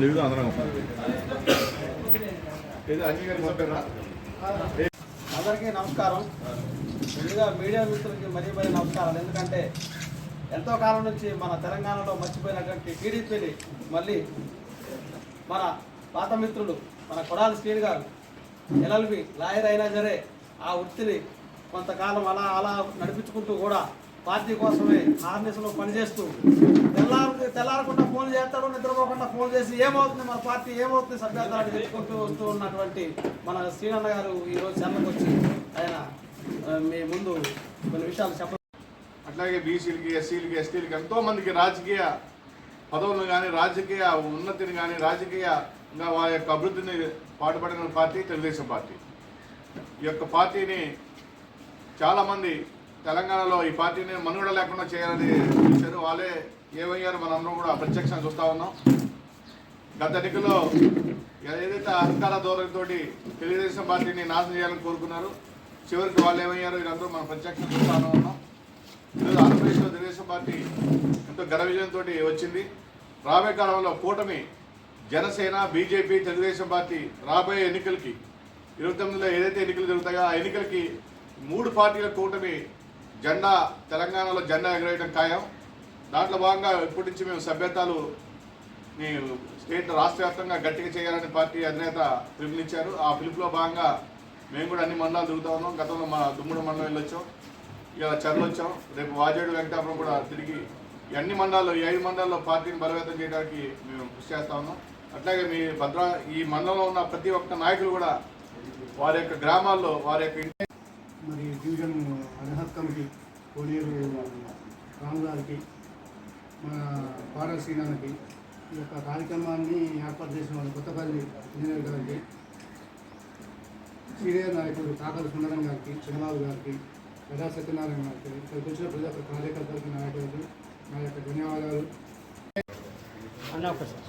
దిగుదాం అందరం అందరికీ నమస్కారం. ముందుగా మీడియా మిత్రులకి మరీ మరీ నమస్కారాలు. ఎందుకంటే ఎంతో కాలం నుంచి మన తెలంగాణలో మర్చిపోయినటువంటి టీడీపీని మళ్ళీ మన పాత మిత్రులు మన కొడాలి శ్రీని గారు ఎల్ఎల్బి లాయర్ అయినా సరే ఆ వృత్తిని కొంతకాలం అలా అలా నడిపించుకుంటూ కూడా పార్టీ కోసమే హార్నెస్లో పనిచేస్తూ తెల్లారు తెల్లారకుండా ఫోన్ చేస్తాడు నిద్రపోకుండా ఫోన్ చేసి ఏమవుతుంది మన పార్టీ ఏమవుతుంది సభ్యత్వాన్ని తెచ్చుకుంటూ వస్తూ ఉన్నటువంటి మన శ్రీనన్న గారు ఈరోజు చెన్నకు వచ్చి ఆయన మీ ముందు కొన్ని విషయాలు చెప్ప అట్లాగే బీసీలకి ఎస్సీలకి ఎస్టీలకి ఎంతో మందికి రాజకీయ పదవులను కానీ రాజకీయ ఉన్నతిని కానీ రాజకీయంగా వారి యొక్క అభివృద్ధిని పాటుపడిన పార్టీ తెలుగుదేశం పార్టీ. ఈ యొక్క పార్టీని చాలామంది తెలంగాణలో ఈ పార్టీని మనుగడ లేకుండా చేయాలని చూశారు. వాళ్ళే ఏమయ్యారో మనందరం కూడా ప్రత్యక్షంగా చూస్తూ ఉన్నాం. గత ఎన్నికల్లో ఏదైతే అధికార ధోరణితో తెలుగుదేశం పార్టీని నాశనం చేయాలని కోరుకున్నారు చివరికి వాళ్ళు ఏమయ్యారో వీళ్ళందరూ మనం ప్రత్యక్షంగా చూస్తూనే ఉన్నాం. ఈరోజు ఆంధ్రప్రదేశ్లో తెలుగుదేశం పార్టీ ఎంతో ఘన విజయంతో వచ్చింది. రాబోయే కాలంలో కూటమి జనసేన బీజేపీ తెలుగుదేశం పార్టీ రాబోయే ఎన్నికలకి ఇరవై తొమ్మిదిలో ఏదైతే ఎన్నికలు జరుగుతాయో ఆ ఎన్నికలకి మూడు పార్టీల కూటమి జెండా తెలంగాణలో జెండా ఎగరేయడం ఖాయం. దాంట్లో భాగంగా ఇప్పటి నుంచి మేము సభ్యతాలు స్టేట్ రాష్ట్ర వ్యాప్తంగా గట్టిగా చేయాలని పార్టీ అధినేత పిలుపునిచ్చారు. ఆ పిలుపులో భాగంగా మేము కూడా అన్ని మండలాలు తిరుగుతా ఉన్నాం. గతంలో మా దుమ్ముడు మండలం వెళ్ళొచ్చాం ఇలా చర్ల వచ్చాం. రేపు వాజేడు వెంకటాపురం కూడా తిరిగి అన్ని మండలాల్లో ఈ ఐదు మండలాల్లో పార్టీని బలవేతం చేయడానికి మేము కృషి చేస్తా ఉన్నాం. అట్లాగే మీ భద్రా ఈ మండలంలో ఉన్న ప్రతి ఒక్క నాయకులు కూడా వారి యొక్క గ్రామాల్లో వారి యొక్క ఇంటి మరి డివిజన్ అర్హత్ కమిటీ కోనేరు రాము గారికి మన పారా శ్రీనాథ్కి ఈ యొక్క కార్యక్రమాన్ని ఏర్పాటు చేసిన వాళ్ళు కొత్తపల్లి ఇంజనీర్ గారికి సీనియర్ నాయకుడు కాకల సుందరం గారికి చంద్రబాబు గారికి ప్రజా సత్యనారాయణ గారికి ఇక్కడికి వచ్చిన ప్రజా కార్యకర్తలకి నాయకులకు నా యొక్క ధన్యవాదాలు. అన్న ఒకసారి